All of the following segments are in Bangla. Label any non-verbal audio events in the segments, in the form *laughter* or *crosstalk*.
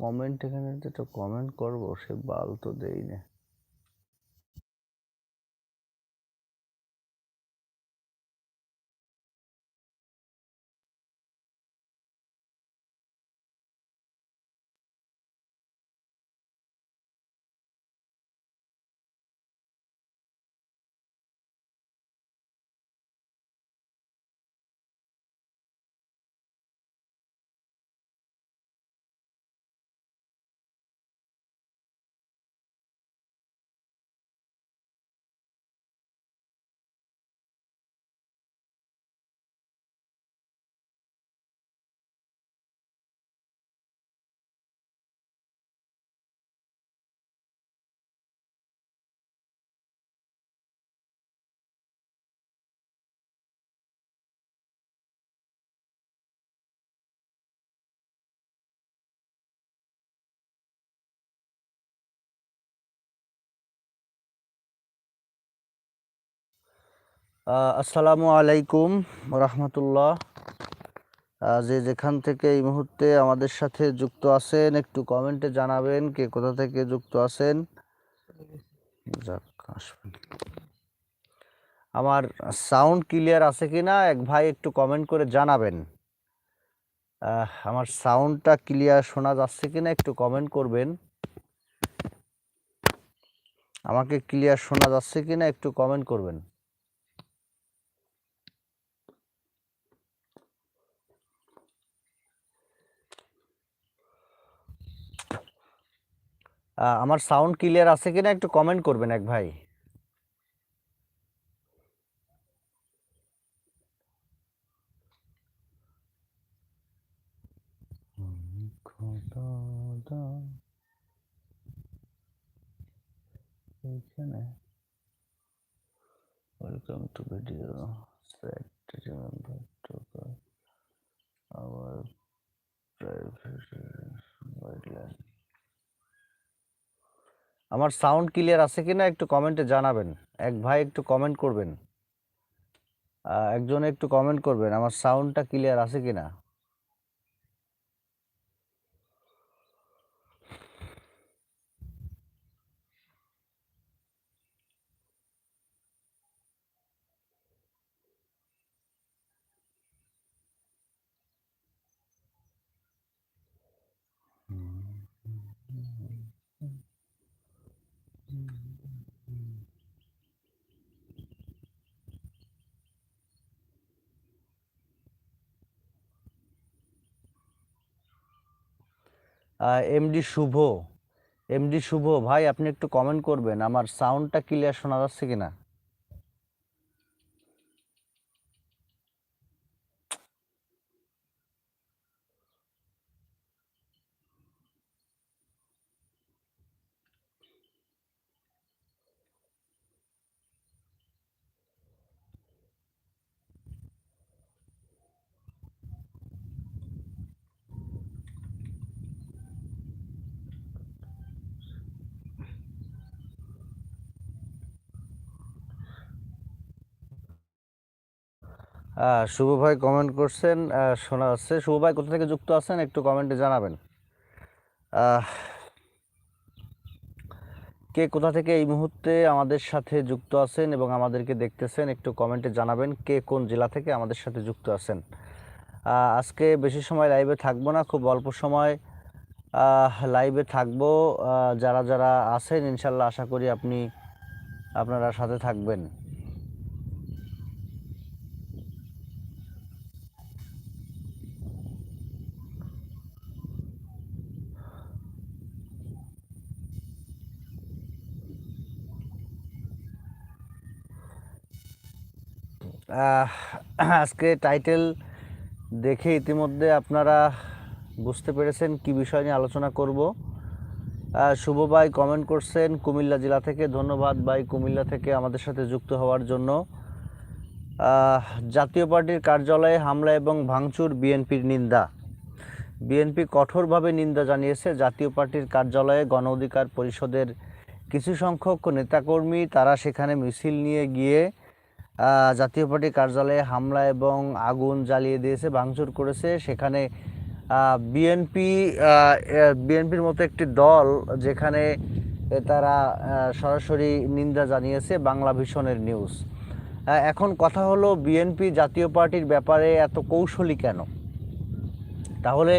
কমেন্ট এখানে যেটা কমেন্ট করব সে বাল তো দেই না আসসালামু আলাইকুম রহমতুল্লাহ। যে যেখান থেকে এই মুহূর্তে আমাদের সাথে যুক্ত আছেন, একটু কমেন্টে জানাবেন কে কোথা থেকে যুক্ত আছেন। আমার সাউন্ড ক্লিয়ার আছে কি না এক ভাই একটু কমেন্ট করে জানাবেন। আমার সাউন্ডটা ক্লিয়ার শোনা যাচ্ছে কি না একটু কমেন্ট করবেন। আমাকে ক্লিয়ার শোনা যাচ্ছে কি না একটু কমেন্ট করবেন। আমার সাউন্ড ক্লিয়ার আছে কিনা একটু কমেন্ট করবেন এক ভাই। এইখানে welcome to video remember to our guideline আমার সাউন্ড ক্লিয়ার আছে কিনা একটু কমেন্টে জানাবেন। এক ভাই একটু কমেন্ট করবেন। একজনে একটু কমেন্ট করবেন, আমার সাউন্ডটা ক্লিয়ার আছে কিনা? এমডি শুভ। এমডি শুভ, ভাই, আপনি একটু কমেন্ট করবেন, আমার সাউন্ডটা ক্লিয়ার শোনা যাচ্ছে কিনা? শুভ ভাই কমেন্ট করছেন শোনা যাচ্ছে। শুভ ভাই, কোথা থেকে যুক্ত আছেন? একটু কমেন্টে জানাবেন। কে কোথা থেকে এই মুহূর্তে আমাদের সাথে যুক্ত আছেন এবং আমাদেরকে দেখতেছেন, একটু কমেন্টে জানাবেন কে কোন জেলা থেকে আমাদের সাথে যুক্ত আছেন। আজকে বেশি সময় লাইভে থাকব না, খুব অল্প সময় লাইভে থাকব। যারা যারা আছেন, ইনশাল্লাহ আশা করি আপনি আপনারা সাথে থাকবেন। *clears throat* আজকে টাইটেল দেখে ইতিমধ্যে আপনারা বুঝতে পেরেছেন কি বিষয় নিয়ে আলোচনা করব। শুভ ভাই কমেন্ট করছেন, কুমিল্লা জেলা থেকে ধন্যবাদ ভাই, কুমিল্লা থেকে আমাদের সাথে যুক্ত হওয়ার জন্য। জাতীয় পার্টির কার্যালয়ে হামলা এবং ভাঙচুর বিএনপির নিন্দা। বিএনপি কঠোরভাবে নিন্দা জানিয়েছে জাতীয় পার্টির কার্যালয়ে গণ অধিকার পরিষদের কিছু সংখ্যক নেতাকর্মী, তারা সেখানে মিছিল নিয়ে গিয়ে জাতীয় পার্টি কার্যালয়ে হামলা এবং আগুন জ্বালিয়ে দিয়েছে, ভাঙচুর করেছে। সেখানে বিএনপি বিএনপির মতো একটি দল যেখানে তারা সরাসরি নিন্দা জানিয়েছে বাংলা ভীষণের নিউজ। এখন কথা হলো বিএনপি জাতীয় পার্টির ব্যাপারে এত কৌশলী কেন? তাহলে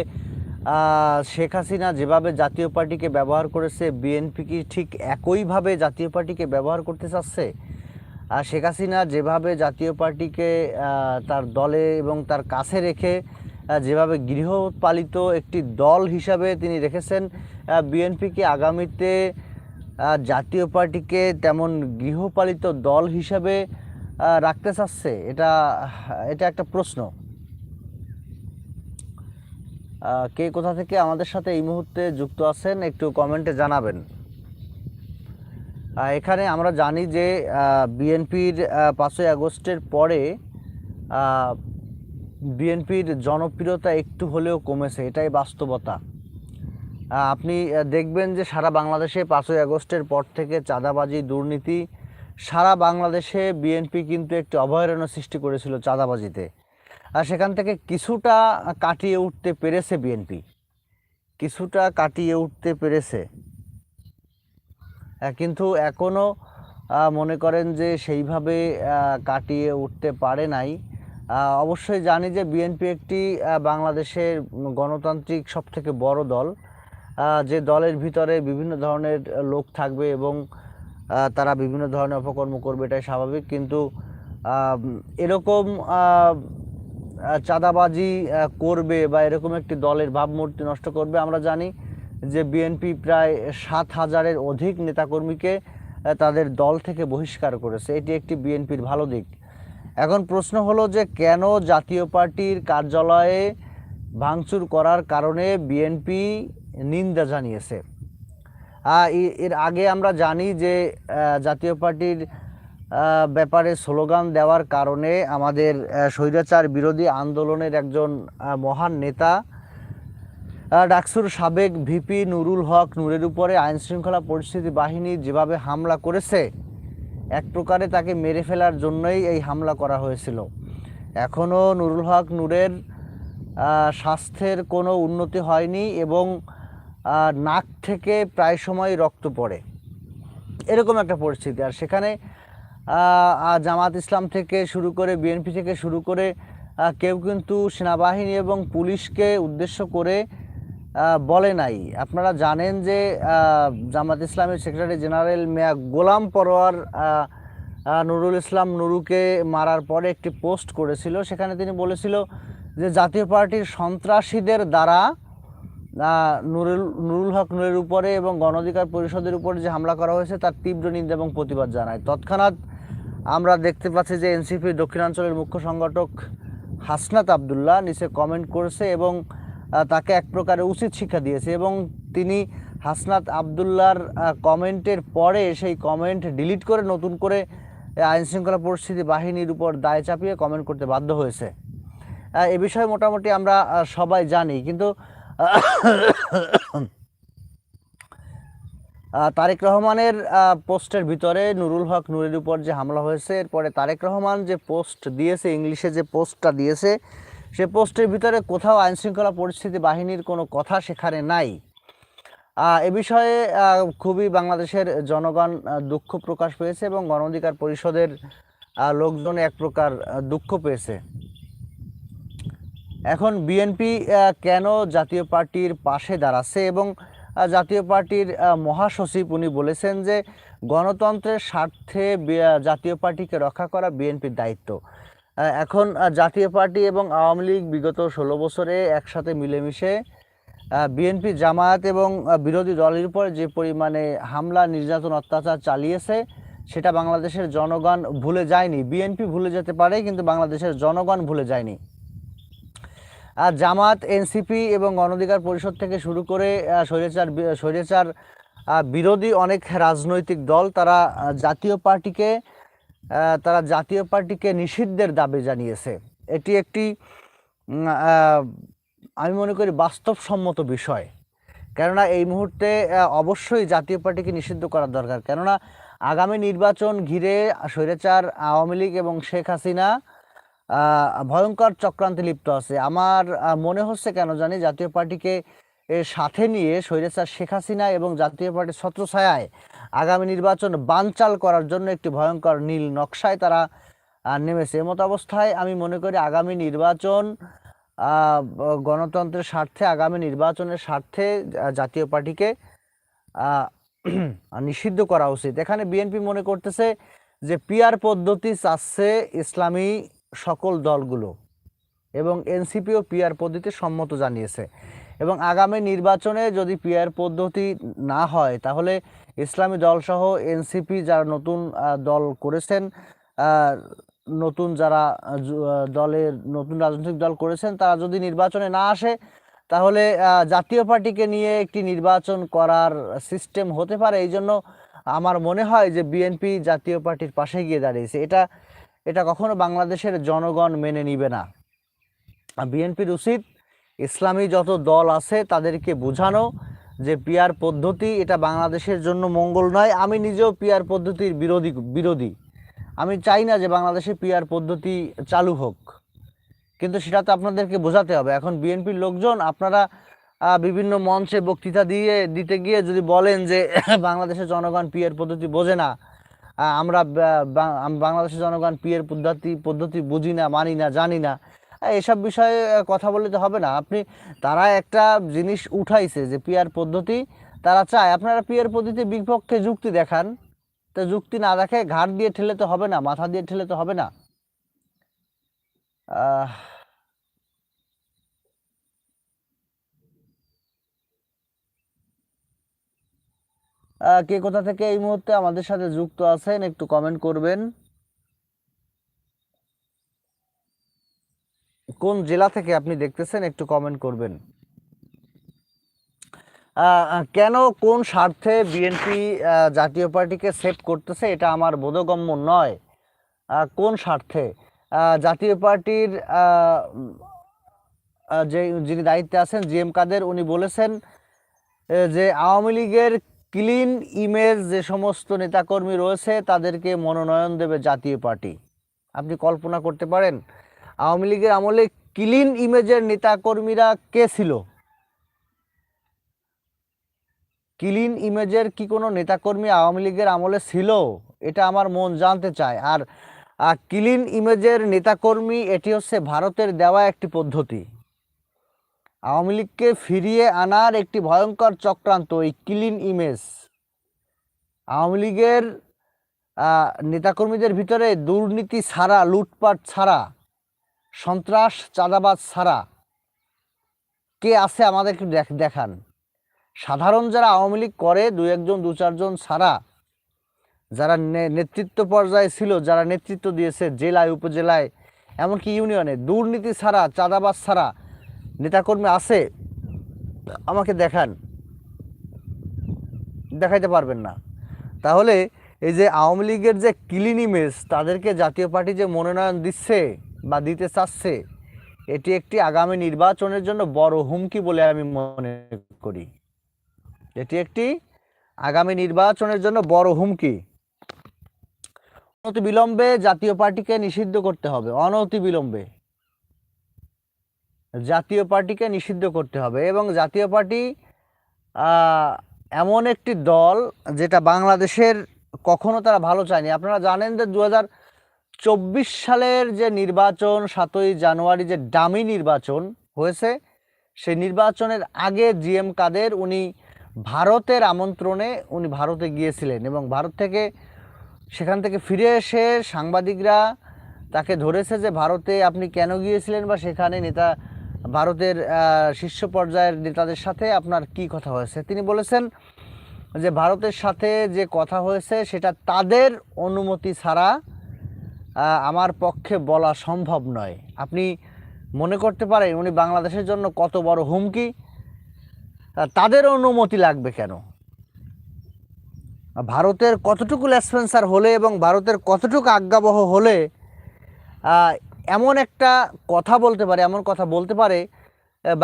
শেখ হাসিনা যেভাবে জাতীয় পার্টিকে ব্যবহার করেছে বিএনপি কি ঠিক একইভাবে জাতীয় পার্টিকে ব্যবহার করতে চাচ্ছে? আর শেখ হাসিনা যেভাবে জাতীয় পার্টিকে তার দলে এবং তার কাছে রেখে যেভাবে গৃহপালিত একটি দল হিসাবে তিনি রেখেছেন বিএনপিকে আগামীতে জাতীয় পার্টিকে তেমন গৃহপালিত দল হিসাবে রাখতে চাচ্ছে, এটা এটা একটা প্রশ্ন। কে কোথা থেকে আমাদের সাথে এই মুহূর্তে যুক্ত আছেন একটু কমেন্টে জানাবেন। এখানে আমরা জানি যে বিএনপির পাঁচই আগস্টের পরে বিএনপির জনপ্রিয়তা একটু হলেও কমেছে, এটাই বাস্তবতা। আপনি দেখবেন যে সারা বাংলাদেশে পাঁচই আগস্টের পর থেকে চাঁদাবাজি, দুর্নীতি, সারা বাংলাদেশে বিএনপি কিন্তু একটি অভয়ারণ্য সৃষ্টি করেছিল চাঁদাবাজিতে। আর সেখান থেকে কিছুটা কাটিয়ে উঠতে পেরেছে বিএনপি। কিছুটা কাটিয়ে উঠতে পেরেছে। কিন্তু এখনও মনে করেন যে সেইভাবে কাটিয়ে উঠতে পারে নাই। অবশ্যই জানি যে বিএনপি একটি বাংলাদেশের গণতান্ত্রিক সবথেকে বড় দল। যে দলের ভিতরে বিভিন্ন ধরনের লোক থাকবে এবং তারা বিভিন্ন ধরনের অপকর্ম করবে, এটাই স্বাভাবিক। কিন্তু এরকম চাঁদাবাজি করবে বা এরকম একটি দলের ভাবমূর্তি নষ্ট করবে, আমরা জানি। যে বিএনপি প্রায় সাত হাজারের অধিক নেতাকর্মীকে তাদের দল থেকে বহিষ্কার করেছে। এটি একটি বিএনপির ভালো দিক। এখন প্রশ্ন হলো যে কেন জাতীয় পার্টির কার্যালয়ে ভাঙচুর করার কারণে বিএনপি নিন্দা জানিয়েছে? এর আগে আমরা জানি যে জাতীয় পার্টির ব্যাপারে স্লোগান দেওয়ার কারণে আমাদের স্বৈরাচার বিরোধী আন্দোলনের একজন মহান নেতা ডাকসুর সাবেক ভিপি নুরুল হক নূরের উপরে আইন শৃঙ্খলা পরিস্থিতি বাহিনী যেভাবে হামলা করেছে, এক প্রকারে তাকে মেরে ফেলার জন্যই এই হামলা করা হয়েছিল। এখনও নুরুল হক নূরের স্বাস্থ্যের কোনো উন্নতি হয়নি এবং নাক থেকে প্রায় সময় রক্ত পড়ে। এরকম একটা পরিস্থিতি। আর সেখানে জামাত ইসলাম থেকে শুরু করে বিএনপি থেকে শুরু করে কেউ কিন্তু সেনাবাহিনী এবং পুলিশকে উদ্দেশ্য করে বলে নাই। আপনারা জানেন যে জামাত ইসলামের সেক্রেটারি জেনারেল মিয়া গোলাম পরোয়ার নুরুল ইসলাম নুরুকে মারার পরে একটি পোস্ট করেছিল। সেখানে তিনি বলেছিল যে, জাতীয় পার্টির সন্ত্রাসীদের দ্বারা নুরুল নুরুল হক নুরের উপরে এবং গণ অধিকার পরিষদের উপরে যে হামলা করা হয়েছে, তার তীব্র নিন্দা এবং প্রতিবাদ জানায়। তৎক্ষণাৎ আমরা দেখতে পাচ্ছি যে এনসিপি দক্ষিণাঞ্চলের মুখ্য সংগঠক হাসনাত আবদুল্লাহ নিচে কমেন্ট করেছে এবং তাকে এক প্রকারে উচিত শিক্ষা দিয়েছে এবং তিনি হাসনাত আবদুল্লার কমেন্টের পরে সেই কমেন্ট ডিলিট করে নতুন করে আইন শৃঙ্খলা পরিস্থিতি বাহিনীর উপর দায় চাপিয়ে কমেন্ট করতে বাধ্য হয়েছে। এ বিষয়ে মোটামুটি আমরা সবাই জানি, কিন্তু তারেক রহমানের পোস্টের ভিতরে নুরুল হক নুরের উপর যে হামলা হয়েছে, এরপরে তারেক রহমান যে পোস্ট দিয়েছে, ইংলিশে যে পোস্টটা দিয়েছে সে পোস্টের ভিতরে কোথাও আইনশৃঙ্খলা পরিস্থিতি বাহিনীর কোনো কথা সেখানে নাই। এ বিষয়ে খুবই বাংলাদেশের জনগণ দুঃখ প্রকাশ পেয়েছে এবং গণ অধিকার পরিষদের লোকজন এক প্রকার দুঃখ পেয়েছে। এখন বিএনপি কেন জাতীয় পার্টির পাশে দাঁড়াচ্ছে এবং জাতীয় পার্টির মহাসচিব উনি বলেছেন যে গণতন্ত্রের স্বার্থে জাতীয় পার্টিকে রক্ষা করা বিএনপির দায়িত্ব। এখন জাতীয় পার্টি এবং আওয়ামী লীগ বিগত ষোলো বছরে একসাথে মিলেমিশে বিএনপি জামায়াত এবং বিরোধী দলের উপর যে পরিমাণে হামলা, নির্যাতন, অত্যাচার চালিয়েছে, সেটা বাংলাদেশের জনগণ ভুলে যায়নি। বিএনপি ভুলে যেতে পারে, কিন্তু বাংলাদেশের জনগণ ভুলে যায়নি। আর জামাত এনসিপি এবং গণঅধিকার পরিষদ থেকে শুরু করে স্বৈরাচার স্বৈরাচার বিরোধী অনেক রাজনৈতিক দল, তারা জাতীয় পার্টিকে তারা জাতীয় পার্টিকে নিষিদ্ধের দাবি জানিয়েছে। এটি একটি আমি মনে করি বাস্তবসম্মত বিষয়। কেননা এই মুহূর্তে অবশ্যই জাতীয় পার্টিকে নিষিদ্ধ করার দরকার। কেননা আগামী নির্বাচন ঘিরে স্বৈরাচার, আওয়ামী লীগ এবং শেখ হাসিনা ভয়ঙ্কর চক্রান্তে লিপ্ত আছে। আমার মনে হচ্ছে কেন জানি জাতীয় পার্টিকে সাথে নিয়ে স্বৈরাচার শেখ হাসিনা এবং জাতীয় পার্টির ছত্রছায়ায় আগামী নির্বাচন বানচাল করার জন্য একটি ভয়ঙ্কর নীল নকশায় তারা নেমেছে। এমত অবস্থায় আমি মনে করি আগামী নির্বাচন গণতন্ত্রের স্বার্থে, আগামী নির্বাচনের স্বার্থে জাতীয় পার্টিকে *clears throat* নিষিদ্ধ করা উচিত। এখানে বিএনপি মনে করতেছে যে পিয়ার পদ্ধতি চাচ্ছে ইসলামী সকল দলগুলো এবং এনসিপিও পিয়ার পদ্ধতি সম্মত জানিয়েছে। এবং আগামী নির্বাচনে যদি পিয়ার পদ্ধতি না হয়, তাহলে ইসলামী দলসহ এনসিপি যারা নতুন দল করেছেন নতুন যারা দলের নতুন রাজনৈতিক দল করেছেন, তারা যদি নির্বাচনে না আসে, তাহলে জাতীয় পার্টিকে নিয়ে একটি নির্বাচন করার সিস্টেম হতে পারে। এই জন্য আমার মনে হয় যে বিএনপি জাতীয় পার্টির পাশে গিয়ে দাঁড়িয়েছে। এটা এটা কখনো বাংলাদেশের জনগণ মেনে নিবে না। বিএনপির উচিত ইসলামী যত দল আছে তাদেরকে বোঝানো যে পিয়ার পদ্ধতি, এটা বাংলাদেশের জন্য মঙ্গল নয়। আমি নিজেও পিয়ার পদ্ধতির বিরোধী বিরোধী। আমি চাই না যে বাংলাদেশে পিয়ার পদ্ধতি চালু হোক। কিন্তু সেটা তো আপনাদেরকে বোঝাতে হবে। এখন বিএনপির লোকজন, আপনারা বিভিন্ন মঞ্চে বক্তৃতা দিয়ে, দিতে গিয়ে যদি বলেন যে *coughs* বাংলাদেশের জনগণ পিয়ার পদ্ধতি বোঝে না আমরা বাংলাদেশের জনগণ পিয়ার পদ্ধতি পদ্ধতি বুঝি না, মানি না, জানি না এসব বিষয়ে কথা বললে তো হবে না। আপনি, তারা একটা জিনিস উঠাইছে যে পিয়ার পদ্ধতি তারা চায়। আপনারা পিয়ার পদ্ধতি বিপক্ষে যুক্তি দেখান। তো যুক্তি না দেখে ঘাট দিয়ে ঠেলে তো হবে না, মাথা দিয়ে ঠেলে তো হবে না। কে কোথা থেকে এই মুহূর্তে আমাদের সাথে যুক্ত আছেন একটু কমেন্ট করবেন। কোন জেলা থেকে আপনি দেখতেছেন, একটু কমেন্ট করবেন। কেন কোন স্বার্থে বিএনপি জাতীয় পার্টিকে সেভ করতেছে এটা আমার বোধগম্য নয়। কোন স্বার্থে? জাতীয় পার্টির যে, যিনি দায়িত্বে আছেন জি এম কাদের উনি বলেছেন যে আওয়ামী লীগের ক্লিন ইমেজ যে সমস্ত নেতাকর্মী রয়েছে, তাদেরকে মনোনয়ন দেবে জাতীয় পার্টি। আপনি কল্পনা করতে পারেন? আওয়ামী লীগের আমলে ক্লিন ইমেজের নেতাকর্মীরা কে ছিল? ক্লিন ইমেজের কি কোনো নেতাকর্মী আওয়ামী লীগের আমলে ছিল? এটা আমার মন জানতে চায়। আর ক্লিন ইমেজের নেতাকর্মী এটি হচ্ছে ভারতের দেওয়া একটি পদ্ধতি। আওয়ামী লীগকে ফিরিয়ে আনার একটি ভয়ঙ্কর চক্রান্ত এই ক্লিন ইমেজ। আওয়ামী লীগের নেতাকর্মীদের ভিতরে দুর্নীতি ছাড়া, লুটপাট ছাড়া সন্ত্রাস, চাঁদাবাজ ছাড়া কে আছে আমাদেরকে দেখ- দেখান। সাধারণ যারা আওয়ামী লীগ করে দু একজন, দু চারজন ছাড়া, যারা নেতৃত্ব পর্যায়ে ছিল, যারা নেতৃত্ব দিয়েছে জেলায়, উপজেলায়, এমনকি ইউনিয়নে, দুর্নীতি ছাড়া, চাঁদাবাজ ছাড়া নেতাকর্মী আছে, আমাকে দেখান। দেখাইতে পারবেন না। তাহলে এই যে আওয়ামী লীগের যে ক্লিন ইমেজ তাদেরকে জাতীয় পার্টি যে মনোনয়ন দিচ্ছে বা দিতে চাচ্ছে, এটি একটি আগামী নির্বাচনের জন্য বড় হুমকি বলে আমি মনে করি। এটি একটি আগামী নির্বাচনের জন্য বড় হুমকি। অনতি বিলম্বে জাতীয় পার্টিকে নিষিদ্ধ করতে হবে, অনতি বিলম্বে। জাতীয় পার্টিকে নিষিদ্ধ করতে হবে এবং জাতীয় পার্টি এমন একটি দল যেটা বাংলাদেশের কখনো তারা ভালো চায়নি। আপনারা জানেন যে দু হাজার চব্বিশ সালের যে নির্বাচন, সাতই জানুয়ারি যে ডামি নির্বাচন হয়েছে, সেই নির্বাচনের আগে জিএম কাদের, উনি ভারতের আমন্ত্রণে উনি ভারতে গিয়েছিলেন এবং ভারত থেকে সেখান থেকে ফিরে এসে সাংবাদিকরা তাকে ধরেছে যে, ভারতে আপনি কেন গিয়েছিলেন বা সেখানে নেতা, ভারতের শীর্ষ পর্যায়ের নেতাদের সাথে আপনার কি কথা হয়েছে? তিনি বলেছেন যে, ভারতের সাথে যে কথা হয়েছে, সেটা তাদের অনুমতি ছাড়া আমার পক্ষে বলা সম্ভব নয়। আপনি মনে করতে পারেন উনি বাংলাদেশের জন্য কত বড় হুমকি? তাদের অনুমতি লাগবে কেন? ভারতের কতটুকু লেসপেন্সার হলে এবং ভারতের কতটুকু আজ্ঞাবহ হলে এমন একটা কথা বলতে পারে, এমন কথা বলতে পারে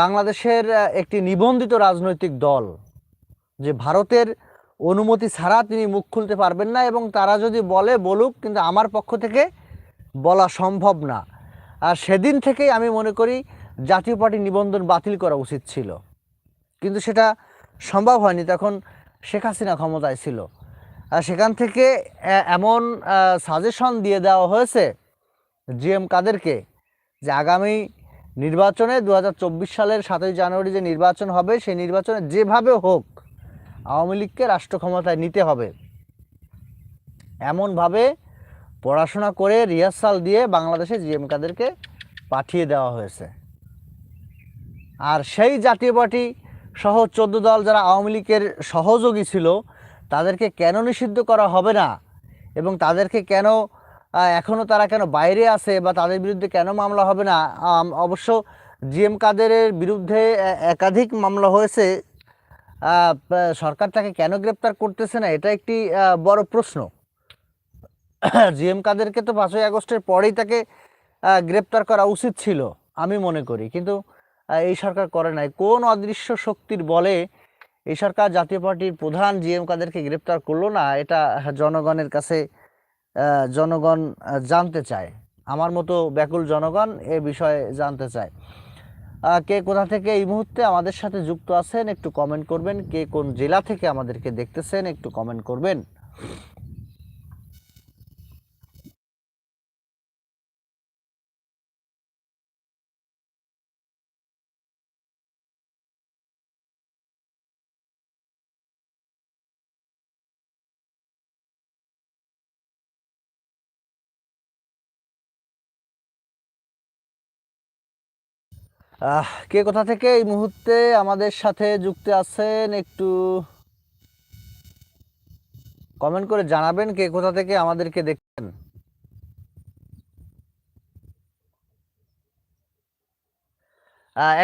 বাংলাদেশের একটি নিবন্ধিত রাজনৈতিক দল যে ভারতের অনুমতি ছাড়া তিনি মুখ খুলতে পারবেন না এবং তারা যদি বলে, বলুক, কিন্তু আমার পক্ষ থেকে বলা সম্ভব না। আর সেদিন থেকেই আমি মনে করি জাতীয় পার্টি নিবন্ধন বাতিল করা উচিত ছিল। কিন্তু সেটা সম্ভব হয়নি। তখন শেখ হাসিনা ক্ষমতায় ছিল। আর সেখান থেকে এমন সাজেশন দিয়ে দেওয়া হয়েছে জি এম কাদেরকে যে আগামী নির্বাচনে দু হাজার চব্বিশ সালের সাতই জানুয়ারি যে নির্বাচন হবে, সেই নির্বাচনে যেভাবে হোক আওয়ামী লীগকে রাষ্ট্র ক্ষমতায় নিতে হবে। এমনভাবে পড়াশোনা করে রিহার্সাল দিয়ে বাংলাদেশে জিএম কাদেরকে পাঠিয়ে দেওয়া হয়েছে। আর সেই জাতীয় পার্টি সহ চোদ্দ দল যারা আওয়ামী লীগের সহযোগী ছিল, তাদেরকে কেন নিষিদ্ধ করা হবে না? এবং তাদেরকে কেন এখনও তারা কেন বাইরে আছে বা তাদের বিরুদ্ধে কেন মামলা হবে না? অবশ্য জিএম কাদেরের বিরুদ্ধে একাধিক মামলা হয়েছে সরকার তাকে কেন গ্রেপ্তার করতেছে না? এটা একটি বড় প্রশ্ন। জিএম কাদেরকে তো পাঁচই আগস্টের পরেই তাকে গ্রেপ্তার করা উচিত ছিল, আমি মনে করি। কিন্তু এই সরকার করে নাই। কোন অদৃশ্য শক্তির বলে এই সরকার জাতীয় পার্টির প্রধান জিএম কাদেরকে গ্রেপ্তার করল না, এটা জনগণের কাছে জনগণ জানতে চায়। আমার মতো ব্যাকুল জনগণ এ বিষয়ে জানতে চায়। কে কোথা থেকে এই মুহূর্তে আমাদের সাথে যুক্ত আছেন একটু কমেন্ট করবেন। কে কোন জেলা থেকে আমাদেরকে দেখতেছেন একটু কমেন্ট করবেন। কে কোথা থেকে এই মুহূর্তে আমাদের সাথে যুক্ত আছেন একটু কমেন্ট করে জানাবেন কে কোথা থেকে আমাদেরকে দেখছেন।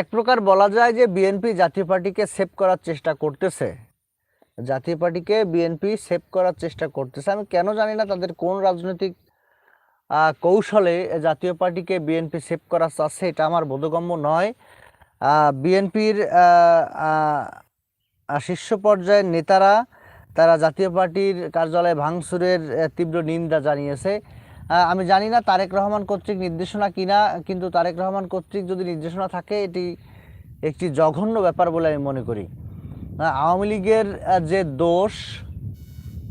এক প্রকার বলা যায় যে বিএনপি জাতীয় পার্টিকে সেভ করার চেষ্টা করতেছে। জাতীয় পার্টিকে বিএনপি সেভ করার চেষ্টা করতেছে। আমি কেন জানি না তাদের কোন রাজনৈতিক কৌশলে জাতীয় পার্টিকে বিএনপি সেভ করা চাচ্ছে, এটা আমার বোধগম্য নয়। বিএনপির শীর্ষ পর্যায়ের নেতারা, তারা জাতীয় পার্টির কার্যালয়ে ভাঙচুরের তীব্র নিন্দা জানিয়েছে। আমি জানি না তারেক রহমান কর্তৃক নির্দেশনা কিনা, কিন্তু তারেক রহমান কর্তৃক যদি নির্দেশনা থাকে, এটি একটি জঘন্য ব্যাপার বলে আমি মনে করি। আওয়ামী লীগের যে দোষ,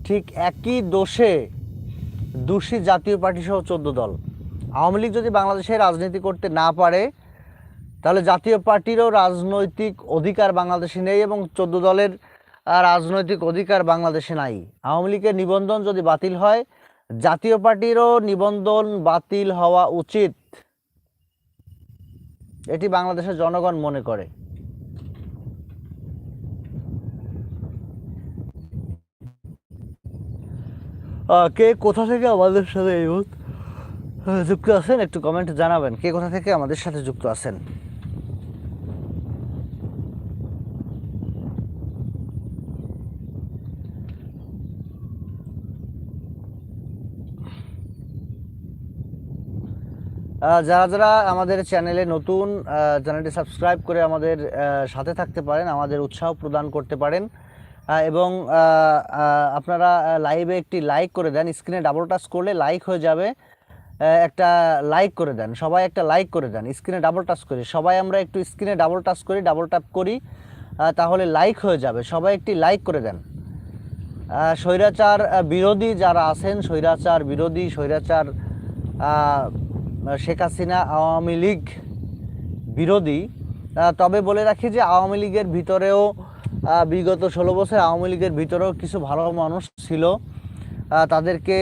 ঠিক একই দোষে দোষী জাতীয় পার্টি সহ চোদ্দ দল। আওয়ামী লীগ যদি বাংলাদেশে রাজনীতি করতে না পারে, তাহলে জাতীয় পার্টিরও রাজনৈতিক অধিকার বাংলাদেশে নেই এবং চোদ্দ দলের রাজনৈতিক অধিকার বাংলাদেশে নাই। আওয়ামী লীগের নিবন্ধন যদি বাতিল হয়, জাতীয় পার্টিরও নিবন্ধন বাতিল হওয়া উচিত। এটি বাংলাদেশের জনগণ মনে করে। কে কোথা থেকে আমাদের সাথে এই যুক্ত আছেন একটু কমেন্টে জানাবেন। কে কোথা থেকে আমাদের সাথে যুক্ত আছেন? যারা যারা আমাদের চ্যানেলে নতুন চ্যানেলটি সাবস্ক্রাইব করে আমাদের সাথে থাকতে পারেন, আমাদের উৎসাহ প্রদান করতে পারেন। এবং আপনারা লাইভে একটি লাইক করে দেন। স্ক্রিনে ডাবল টাচ করলে লাইক হয়ে যাবে একটা লাইক করে দেন। সবাই একটা লাইক করে দেন স্ক্রিনে ডাবল টাচ করি। সবাই আমরা একটু স্ক্রিনে ডাবল টাচ করি ডাবল ট্যাপ করি তাহলে লাইক হয়ে যাবে। সবাই একটি লাইক করে দেন। স্বৈরাচার বিরোধী যারা আছেন, স্বৈরাচার বিরোধী, স্বৈরাচার শেখ হাসিনা, আওয়ামী লীগ বিরোধী তবে বলে রাখি যে আওয়ামী লীগের ভিতরেও বিগত ষোলো বছর আওয়ামী লীগের ভিতরেও কিছু ভালো মানুষ ছিল। তাদেরকে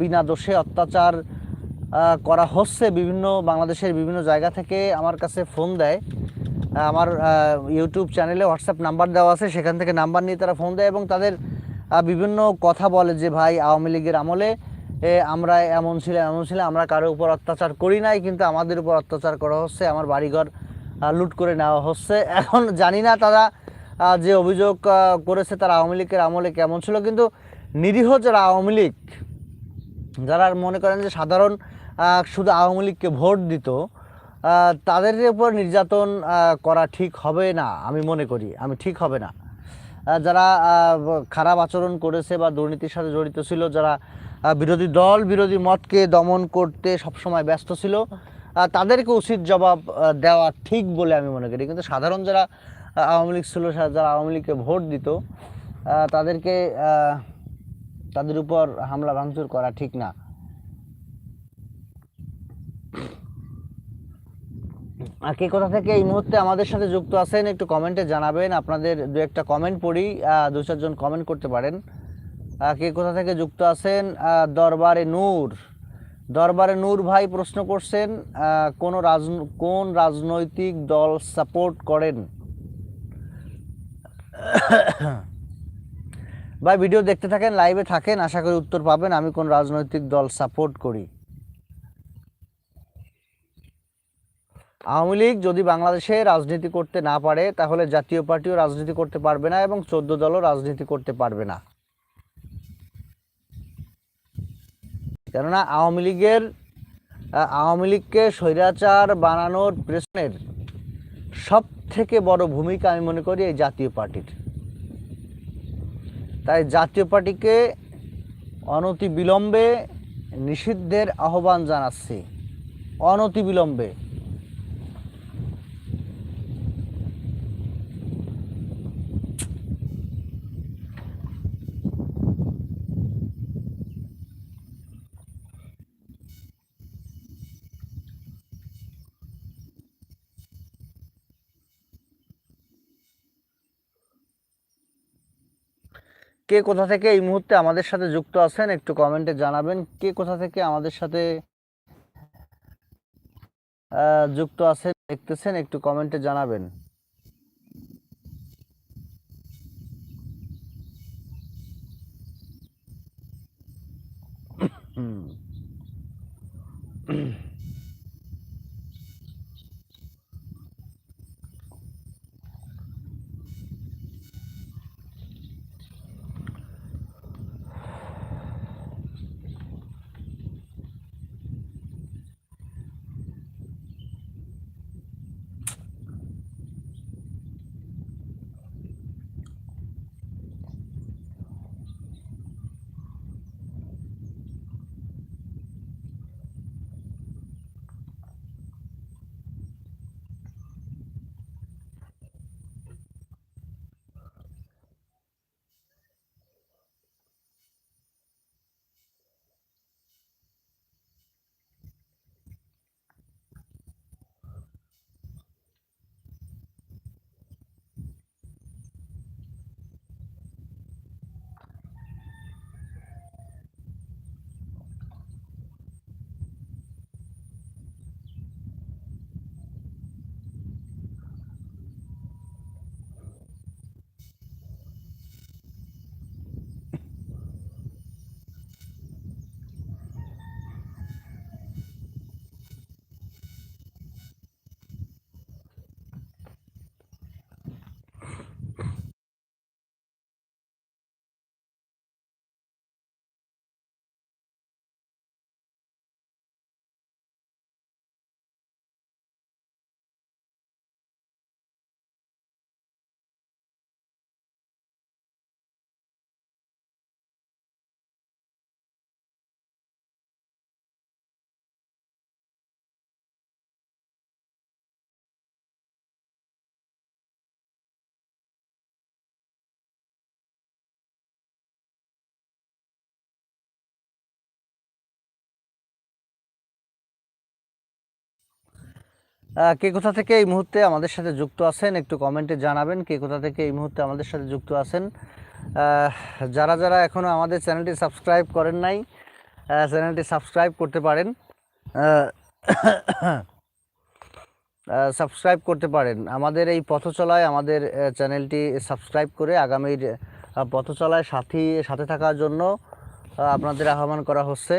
বিনা দোষে অত্যাচার করা হচ্ছে বিভিন্ন, বাংলাদেশের বিভিন্ন জায়গা থেকে আমার কাছে ফোন দেয়। আমার ইউটিউব চ্যানেলে হোয়াটসঅ্যাপ নাম্বার দেওয়া আছে, সেখান থেকে নাম্বার নিয়ে তারা ফোন দেয় এবং তাদের বিভিন্ন কথা বলে যে, ভাই, আওয়ামী লীগের আমলে আমরা এমন ছিল এমন ছিল আমরা কারও উপর অত্যাচার করি নাই, কিন্তু আমাদের উপর অত্যাচার করা হচ্ছে, আমার বাড়িঘর লুট করে নেওয়া হচ্ছে। এখন জানি না তারা যে অভিযোগ করেছে তারা আওয়ামী লীগের আমলে কেমন ছিল? কিন্তু নিরীহ যারা আওয়ামী লীগ, যারা মনে করেন যে সাধারণ শুধু আওয়ামী লীগকে ভোট দিত তাদের উপর নির্যাতন করা ঠিক হবে না, আমি মনে করি, আমি ঠিক হবে না। যারা খারাপ আচরণ করেছে বা দুর্নীতির সাথে জড়িত ছিল, যারা বিরোধী দল, বিরোধী মতকে দমন করতে সবসময় ব্যস্ত ছিল তাদেরকে উচিত জবাব দেওয়া ঠিক বলে আমি মনে করি। কিন্তু সাধারণ যারা আওয়ামী লীগ ছিল যারা আওয়ামী লীগকে ভোট দিত তাদেরকে তাদের উপর হামলা ভাঙচুর করা ঠিক না। আর কে কোথা থেকে এই মুহূর্তে আমাদের সাথে যুক্ত আছেন, একটু কমেন্টে জানাবেন। আপনাদের দু একটা কমেন্ট পড়ি দু চারজন কমেন্ট করতে পারেন। কে কোথা থেকে যুক্ত আছেন? দরবারে নূর। দরবারে নূর ভাই প্রশ্ন করছেন কোন রাজ কোন রাজনৈতিক দল সাপোর্ট করেন? ভাই, ভিডিও দেখতে থাকেন লাইভে থাকেন, আশা করি উত্তর পাবেন। আমি কোন রাজনৈতিক দল সাপোর্ট করি? আওয়ামী লীগ যদি বাংলাদেশে রাজনীতি করতে না পারে, তাহলে জাতীয় পার্টিও রাজনীতি করতে পারবে না এবং চোদ্দ দলও রাজনীতি করতে পারবে না। কেননা আওয়ামী লীগের আওয়ামী লীগকে স্বৈরাচার বানানোর প্রশ্নের সব থেকে বড় ভূমিকা আমি মনে করি এই জাতীয় পার্টির। তাই জাতীয় পার্টিকে অনতি বিলম্বে নিষিদ্ধের আহ্বান জানাচ্ছি। অনতি বিলম্বে কে কোথা থেকে এই মুহূর্তে আমাদের সাথে যুক্ত আছেন একটু কমেন্টে জানাবেন কে কোথা থেকে আমাদের সাথে যুক্ত আছেন, দেখতেছেন একটু কমেন্টে জানাবেন হুম। কে কোথা থেকে এই মুহূর্তে আমাদের সাথে যুক্ত আছেন একটু কমেন্টে জানাবেন কে কোথা থেকে এই মুহূর্তে আমাদের সাথে যুক্ত আছেন। যারা যারা এখনও আমাদের চ্যানেলটি সাবস্ক্রাইব করেন নাই চ্যানেলটি সাবস্ক্রাইব করতে পারেন। সাবস্ক্রাইব করতে পারেন। আমাদের এই পথ চলায় আমাদের চ্যানেলটি সাবস্ক্রাইব করে আগামীর আহ, পথ চলায় সাথী সাথে থাকার জন্য আপনাদের আহ্বান করা হচ্ছে।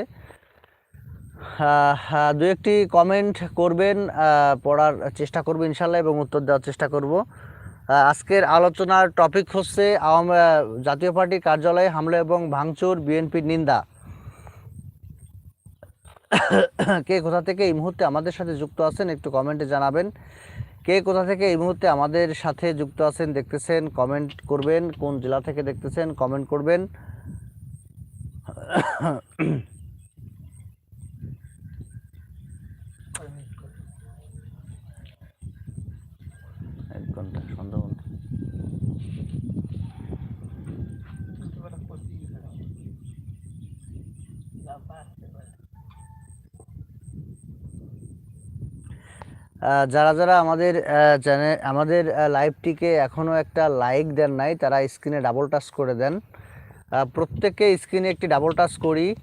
দু একটি কমেন্ট করবেন পড়ার চেষ্টা করব ইনশাল্লাহ এবং উত্তর দেওয়ার চেষ্টা করব। আজকের আলোচনার টপিক হচ্ছে আওয়ামী জাতীয় পার্টি কার্যালয়ে হামলা এবং ভাঙচুর, বিএনপির নিন্দা। কে কোথা থেকে এই মুহূর্তে আমাদের সাথে যুক্ত আছেন একটু কমেন্টে জানাবেন। কে কোথা থেকে এই মুহূর্তে আমাদের সাথে যুক্ত আছেন দেখতেছেন কমেন্ট করবেন, কোন জেলা থেকে দেখতেছেন কমেন্ট করবেন। যারা যারা আমাদের চ্যানেল আমাদের লাইভটিকে এখনও একটা লাইক দেন নাই তারা স্ক্রিনে ডাবল টাচ করে দেন। আহ, প্রত্যেকে স্ক্রিনে একটি ডাবল টাচ করি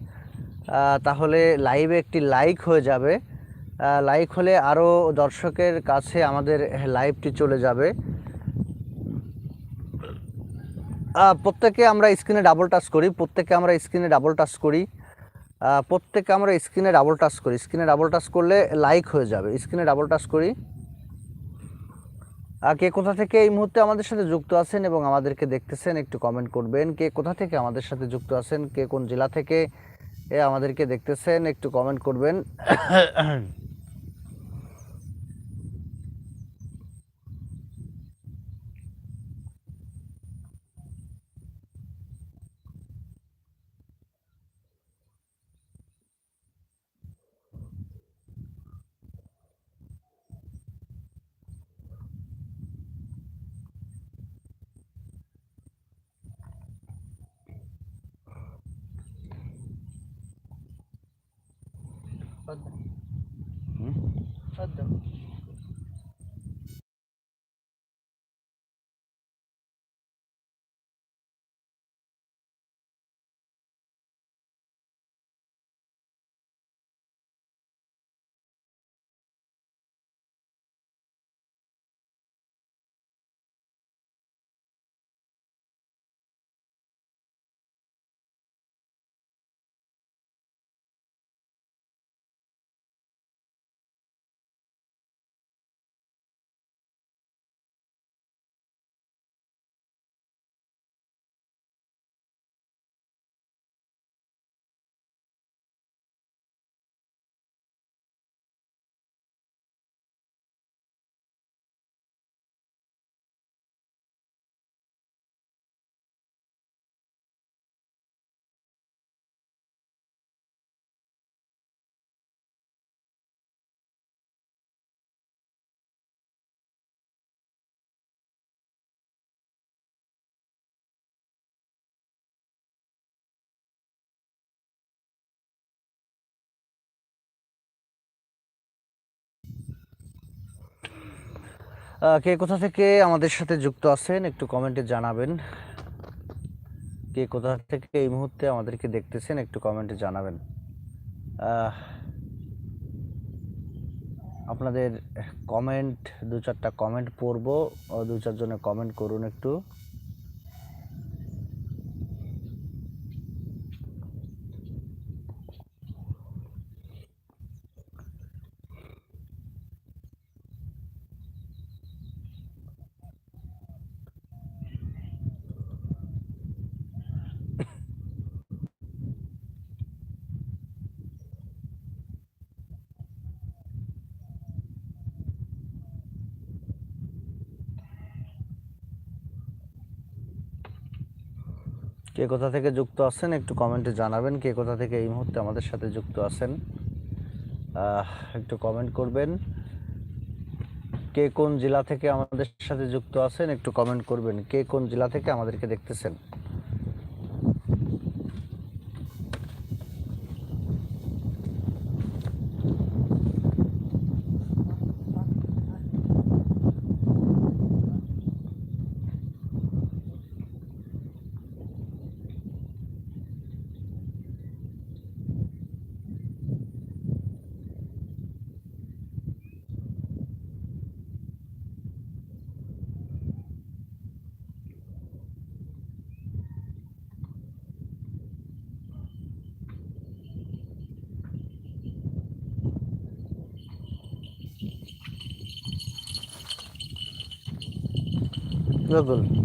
তাহলে লাইভে একটি লাইক হয়ে যাবে। লাইক হলে আরও দর্শকের কাছে আমাদের লাইভটি চলে যাবে। প্রত্যেকে আমরা স্ক্রিনে ডাবল টাচ করি প্রত্যেকে আমরা স্ক্রিনে ডাবল টাচ করি। প্রত্যেকে আমরা স্ক্রিনে ডাবল টাচ করি। স্ক্রিনে ডাবল টাচ করলে লাইক হয়ে যাবে। স্ক্রিনে ডাবল টাচ করি। কে কোথা থেকে এই মুহূর্তে আমাদের সাথে যুক্ত আছেন এবং আমাদেরকে দেখতেছেন, একটু কমেন্ট করবেন। কে কোথা থেকে আমাদের সাথে যুক্ত আছেন, কে কোন জেলা থেকে এ আমাদেরকে দেখতেছেন, একটু কমেন্ট করবেন। কে কোথা থেকে আমাদের সাথে যুক্ত আছেন একটু কমেন্টে জানাবেন। কে কোথা থেকে এই মুহূর্তে আমাদেরকে দেখতেছেন একটু কমেন্টে জানাবেন। আপনাদের কমেন্ট দু চারটা কমেন্ট পড়ব দু চারজনে কমেন্ট করুন একটু। কে কোথা থেকে যুক্ত আছেন একটু কমেন্টে জানাবেন, কে কোথা থেকে এই মুহূর্তে আমাদের সাথে যুক্ত আছেন। একটু কমেন্ট করবেন। কে কোন জেলা থেকে আমাদের সাথে যুক্ত আছেন একটু কমেন্ট করবেন। কে কোন জেলা থেকে আমাদেরকে দেখতেছেন? level.